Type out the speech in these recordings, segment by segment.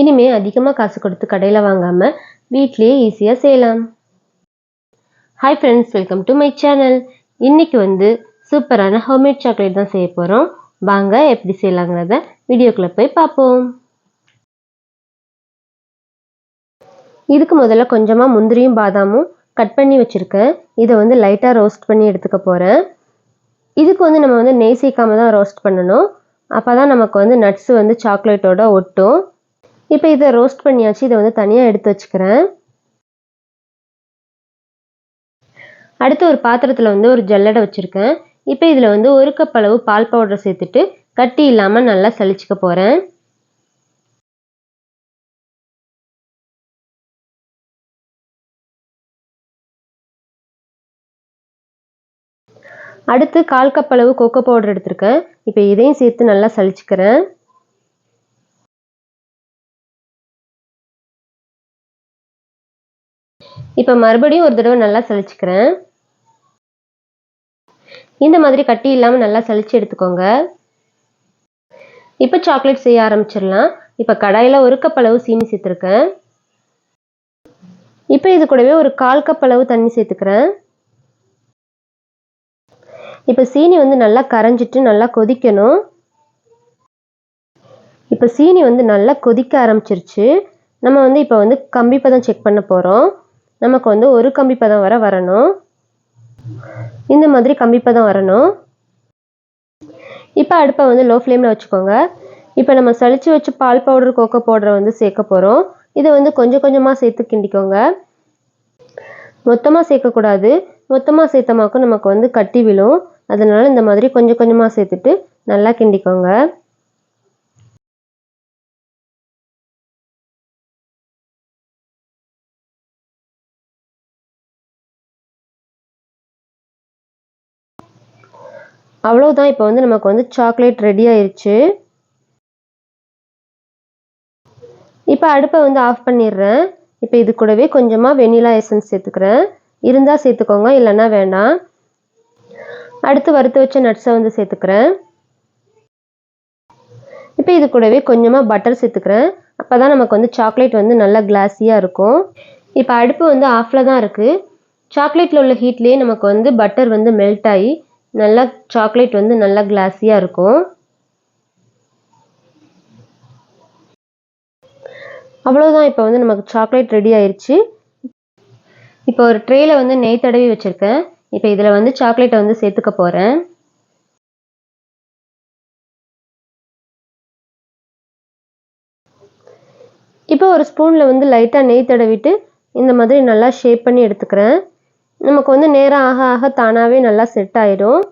இனிமே அதிகமாக காசு கொடுத்து கடையில் வாங்காமல் வீட்லேயே ஈஸியாக செய்யலாம். Hi friends welcome to my channel இன்னைக்கு வந்து சூப்பரான ஹோம்மேட் சாக்லேட் தான் செய்ய போகிறோம் வாங்க எப்படி செய்யலாங்கிறத வீடியோக்குள்ளே போய் பார்ப்போம். இதுக்கு முதல்ல கொஞ்சமாக முந்திரியும் பாதாமும் கட் பண்ணி வச்சுருக்கேன். இதை வந்து லைட்டாக ரோஸ்ட் பண்ணி எடுத்துக்க போகிறேன் இதுக்கு வந்து நம்ம வந்து நெய் சேர்க்காம தான் ரோஸ்ட் பண்ணணும். அப்போ தான் நமக்கு வந்து நட்ஸ் வந்து சாக்லேட்டோட ஒட்டும். இப்போ இதை ரோஸ்ட் பண்ணியாச்சு. இதை வந்து தனியாக எடுத்து வச்சுக்கிறேன். அடுத்து ஒரு பாத்திரத்தில் வந்து ஒரு ஜல்லடை வச்சுருக்கேன். இப்போ இதில் வந்து ஒரு கப் அளவு பால் பவுடர் சேர்த்துட்டு கட்டி இல்லாமல் நல்லா சளிச்சுக்க போகிறேன் அடுத்து கால் கப் அளவு கோகோ பவுடர் எடுத்திருக்கேன். இப்போ இதையும் சேர்த்து நல்லா சளிச்சுக்கிறேன். இப்போ மறுபடியும் ஒரு தடவை நல்லா சளிச்சுக்கிறேன் இந்த மாதிரி கட்டி இல்லாமல் நல்லா சளிச்சு எடுத்துக்கோங்க. இப்போ சாக்லேட் செய்ய ஆரம்பிச்சிடலாம். இப்போ கடாயில் ஒரு கப் அளவு சீனி சேர்த்துருக்கேன். இப்போ இது கூடவே ஒரு கால் கப் அளவு தண்ணி சேர்த்துக்கிறேன். இப்போ சீனி வந்து நல்லா கரைஞ்சிட்டு நல்லா கொதிக்கணும். இப்போ சீனி வந்து நல்லா கொதிக்க ஆரம்பிச்சிருச்சு. நம்ம வந்து இப்போ வந்து கம்பி பதம் செக் பண்ண போகிறோம் நமக்கு வந்து ஒரு கம்பி பதம் வர வரணும். இந்த மாதிரி கம்பி பதம் வரணும். இப்போ அடுப்பை வந்து லோ ஃப்ளேமில் வச்சுக்கோங்க. இப்போ நம்ம சளிச்சு வச்சு பால் பவுடர் கோக்கோ பவுடரை வந்து சேர்க்க போகிறோம் இதை வந்து கொஞ்சம் கொஞ்சமாக சேர்த்து கிண்டிக்கோங்க. மொத்தமாக சேர்க்கக்கூடாது மொத்தமாக சேர்த்தமாக்கும் நமக்கு வந்து கட்டி விழும். அதனால் இந்த மாதிரி கொஞ்சம் கொஞ்சமாக சேர்த்துட்டு நல்லா கிண்டிக்கோங்க. அவ்வளோதான் இப்போ வந்து நமக்கு வந்து சாக்லேட் ரெடி ஆயிடுச்சு இப்போ அடுப்பை வந்து ஆஃப் பண்ணிடுறேன். இப்போ இது கூடவே கொஞ்சமாக வெனிலா எசன்ஸ் சேர்த்துக்கிறேன். இருந்தால் சேர்த்துக்கோங்க இல்லைன்னா வேண்டாம். அடுத்து வறுத்து வச்ச நட்ஸை வந்து சேர்த்துக்கிறேன். இப்போ இது கூடவே கொஞ்சமாக பட்டர் சேர்த்துக்கிறேன். அப்போ தான் நமக்கு வந்து சாக்லேட் வந்து நல்லா கிளாஸியாக இருக்கும். இப்போ அடுப்பு வந்து ஆஃபில் தான் இருக்குது சாக்லேட்டில் உள்ள ஹீட்லேயே நமக்கு வந்து பட்டர் வந்து மெல்ட் ஆகி நல்லா சாக்லேட் வந்து நல்லா கிளாஸியாக இருக்கும். அவ்வளோதான் இப்போ வந்து நமக்கு சாக்லேட் ரெடி ஆயிடுச்சு இப்போ ஒரு ட்ரேயில் வந்து நெய் தடவி வச்சுருக்கேன். இப்போ இதில் வந்து சாக்லேட்டை வந்து சேர்த்துக்க போகிறேன் இப்போ ஒரு ஸ்பூனில் வந்து லைட்டாக நெய் தடவிட்டு இந்த மாதிரி நல்லா ஷேப் பண்ணி எடுத்துக்கிறேன். நமக்கு வந்து நேரம் ஆக ஆக தானாகவே நல்லா செட் ஆயிடும்.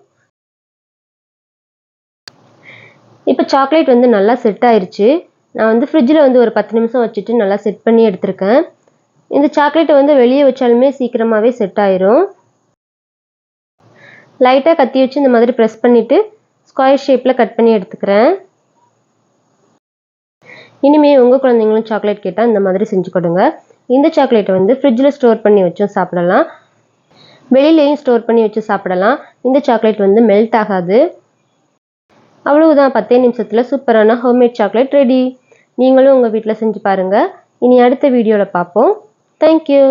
இப்போ சாக்லேட் வந்து நல்லா செட் ஆயிடுச்சு நான் வந்து ஃப்ரிட்ஜில் வந்து ஒரு பத்து நிமிஷம் வச்சுட்டு நல்லா செட் பண்ணி எடுத்திருக்கேன். இந்த சாக்லேட்டை வந்து வெளியே வச்சாலுமே சீக்கிரமாகவே செட் ஆயிரும். லைட்டாக கத்தி வச்சு இந்த மாதிரி ப்ரெஸ் பண்ணிவிட்டு ஸ்கொயர் ஷேப்பில் கட் பண்ணி எடுத்துக்கிறேன். இனிமேல் உங்கள் குழந்தைங்களும் சாக்லேட் கேட்டால் இந்த மாதிரி செஞ்சு கொடுங்க. இந்த சாக்லேட்டை வந்து ஃப்ரிட்ஜில் ஸ்டோர் பண்ணி வச்சும் சாப்பிடலாம். வெளியிலையும் ஸ்டோர் பண்ணி வச்சு சாப்பிடலாம். இந்த சாக்லேட் வந்து மெல்ட் ஆகாது. அவ்வளவுதான். பத்தே நிமிஷத்தில் சூப்பரான ஹோம்மேட் சாக்லேட் ரெடி நீங்களும் உங்கள் வீட்டில் செஞ்சு பாருங்கள் இனி அடுத்த வீடியோவில் பார்ப்போம். தேங்க்யூ